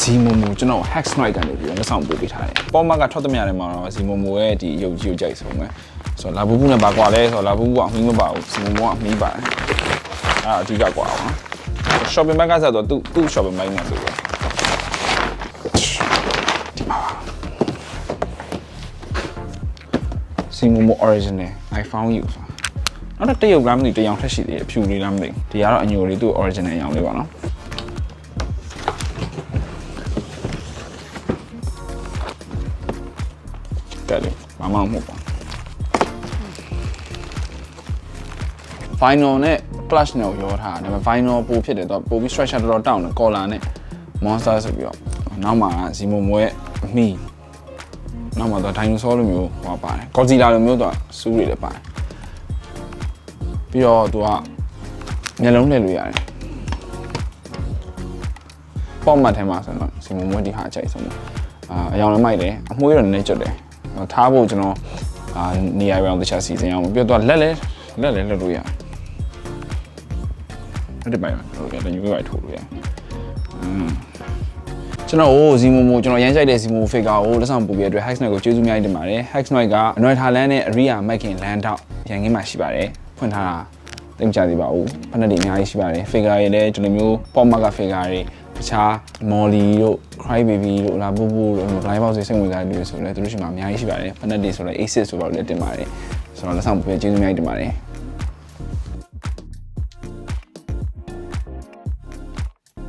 ဇီမိုမိုကျွန်တော် hack snipe ကနေပြီးတော့လက်ဆောင်ပို့ပေးထားတယ်ပေါ်မကထွက်သမျှထဲမှာတော့ဇီမိုမိုရဲ့ဒီရုပ်ကြီးကိုကြိုက်ဆုံးပဲဆိုတော့လာဘူးဘူးနဲ့ပါကွာလဲဆိုတော့လာဘူးဘူးကအမီးမပါဘူးဇီမိုမိုကအမီးပါတယ်အဲ့ဒါအဓိကကွာအောင်နော် shopping bag ကစားတော့သူ့သူ့ shopping bag မှာလို့ပဲဒီမှာပါဇီမိုမို original I found you ဆိုနောက်တော့တရုတ်လားမသိဘူးတရောင်ထက်ရှိသေးတယ်ဖြူလေးလားမသိဘူးဒီကတော့အညိုလေးသူ့ original အရောင်လေးပါနော် တယ်လေမမမဟုတ်ပါ final နဲ့ clutch နဲ့ကိုရောထားတာဒါပေမဲ့ final ပိုဖြစ်တယ်တော့ပိုပြီး structure တော်တော်တောင်းတယ် collar နဲ့ monster ဆိုပြီးတော့နောက်မှာဇီမိုမိုရဲ့အမီနောက်မှာတော့ dinosaur လိုမျိုးဟောပါတယ် godzilla လိုမျိုးတော့စူးတွေလည်းပါတယ်ပြီးတော့သူကမျက်လုံးလှည့်လို့ရတယ်ပေါ့မတ်ထဲမှာဆိုတော့ဇီမိုမိုဒီဟာအချိုက်ဆုံးအာအယောင်လည်းမိုက်တယ်အမွှေးတော့နည်းနည်းကျွတ်တယ် ထားဖို့ကျွန်တော်အာနေရာပြောင်းတခြားစီစဉ်အောင်ပြီးတော့လက်လဲလက်လဲလွတ်လို့ရတယ်အဲ့ဒီပိုင်းမှာတို့ရတယ်ညွှန်ရိုက်ထိုးလို့ရတယ်อืมကျွန်တော်ဟိုဇီမိုမိုကျွန်တော်ရမ်းကြိုက်တဲ့ဇီမိုဖိကာကိုလက်ဆောင်ပို့ပြတဲ့အတွက် Hacks Night ကိုကျေးဇူးများတင်ပါတယ် Hacks Night ကအနော်ထာလန်နဲ့အရိယာမက်ခင်လန်တောက်ရန်ကင်းမှာရှိပါတယ်ဖွင့်ထားတာသိမကြသေးပါဘူးဖက်နက်တွေအများကြီးရှိပါတယ်ဖိကာတွေလည်းဒီလိုမျိုးပေါ့မတ်ကဖိကာတွေ တခြား Molly တို့ Cry Baby တို့လာပူပူတို့ Blind Box တွေစိတ်ဝင်စားတဲ့လူတွေဆိုလည်းသူတို့ရှိမှာအများကြီးရှိပါတယ်ဖက်နက်တွေဆိုလည်း Aces ဆိုတော့လည်းတင်ပါတယ်ဆိုတော့လက်ဆောင်ပို့ပြကျေးဇူးများတင်ပါတယ်